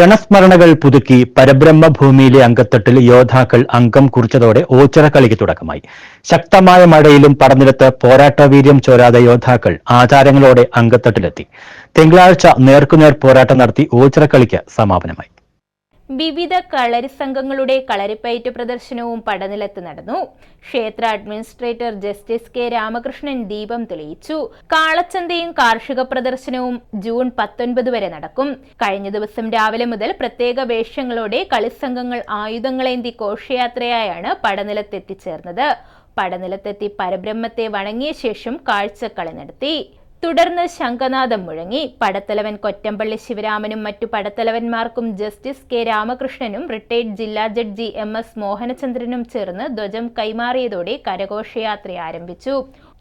രണസ്മരണകൾ പുതുക്കി പരബ്രഹ്മ ഭൂമിയിലെ അങ്കത്തട്ടിൽ യോദ്ധാക്കൾ അംഗം കുറിച്ചതോടെ ഓച്ചിറ കളിക്ക് തുടക്കമായി. ശക്തമായ മഴയിലും പടനിലത്ത് പോരാട്ടവീര്യം ചോരാതെ യോദ്ധാക്കൾ ആചാരങ്ങളോടെ അങ്കത്തട്ടിലെത്തി. തിങ്കളാഴ്ച നേർക്കുനേർ പോരാട്ടം നടത്തി ഓച്ചിറ കളിക്ക് സമാപനമായി. വിവിധ കളരി സംഘങ്ങളുടെ കളരിപ്പയറ്റ് പ്രദർശനവും പടനിലത്ത് നടന്നു. ക്ഷേത്ര അഡ്മിനിസ്ട്രേറ്റർ ജസ്റ്റിസ് കെ രാമകൃഷ്ണൻ ദീപം തെളിയിച്ചു. കാളച്ചന്തയും കാർഷിക പ്രദർശനവും ജൂൺ പത്തൊൻപത് വരെ നടക്കും. കഴിഞ്ഞ ദിവസം രാവിലെ മുതൽ പ്രത്യേക വേഷങ്ങളോടെ കളിസംഘങ്ങൾ ആയുധങ്ങളേന്തി ഘോഷയാത്രയായാണ് പടനിലത്തെത്തിച്ചേർന്നത് പടനിലത്തെത്തി പരബ്രഹ്മത്തെ വണങ്ങിയ ശേഷം കാഴ്ചക്കളി നടത്തി. തുടർന്ന് ശംഖനാഥം മുഴങ്ങി. പടത്തലവൻ കൊറ്റമ്പള്ളി ശിവരാമനും മറ്റു പടത്തലവന്മാർക്കും ജസ്റ്റിസ് കെ രാമകൃഷ്ണനും റിട്ടയർഡ് ജില്ലാ ജഡ്ജി എം എസ് മോഹനചന്ദ്രനും ചേർന്ന് ധ്വജം കൈമാറിയതോടെ കരഘോഷയാത്ര ആരംഭിച്ചു.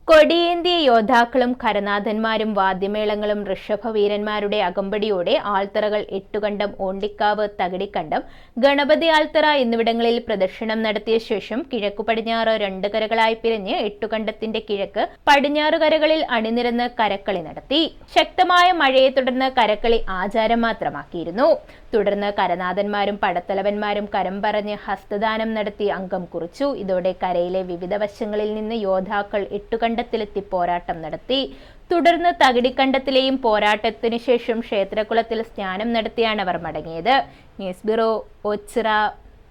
കൊടിയേന്തിയ യോദ്ധാക്കളും കരനാഥന്മാരും വാദ്യമേളങ്ങളും ഋഷഭവീരന്മാരുടെ അകമ്പടിയോടെ ആൾത്തറകൾ എട്ടുകണ്ടം ഓണ്ടിക്കാവ് തകിടിക്കണ്ടം ഗണപതി ആൾത്തറ എന്നിവിടങ്ങളിൽ പ്രദർശനം നടത്തിയ ശേഷം കിഴക്കു പടിഞ്ഞാറ് രണ്ട് കരകളായി പിരിഞ്ഞ് എട്ടുകണ്ടത്തിന്റെ കിഴക്ക് പടിഞ്ഞാറ് കരകളിൽ അണിനിരന്ന് കരക്കളി നടത്തി. ശക്തമായ മഴയെ തുടർന്ന് കരക്കളി ആചാരം മാത്രമാക്കിയിരുന്നു. തുടർന്ന് കരനാഥന്മാരും പടത്തലവന്മാരും കരം പറഞ്ഞ് ഹസ്തദാനം നടത്തി അംഗം കുറിച്ചു. ഇതോടെ കരയിലെ വിവിധ വശങ്ങളിൽ നിന്ന് യോദ്ധാക്കൾ എട്ടുകണ്ടത്തിലെത്തി പോരാട്ടം നടത്തി. തുടർന്ന് തകിടിക്കണ്ടത്തിലെയും പോരാട്ടത്തിനു ശേഷം ക്ഷേത്രകുളത്തിൽ സ്നാനം നടത്തിയാണ് അവർ മടങ്ങിയത്. News bureau Ochira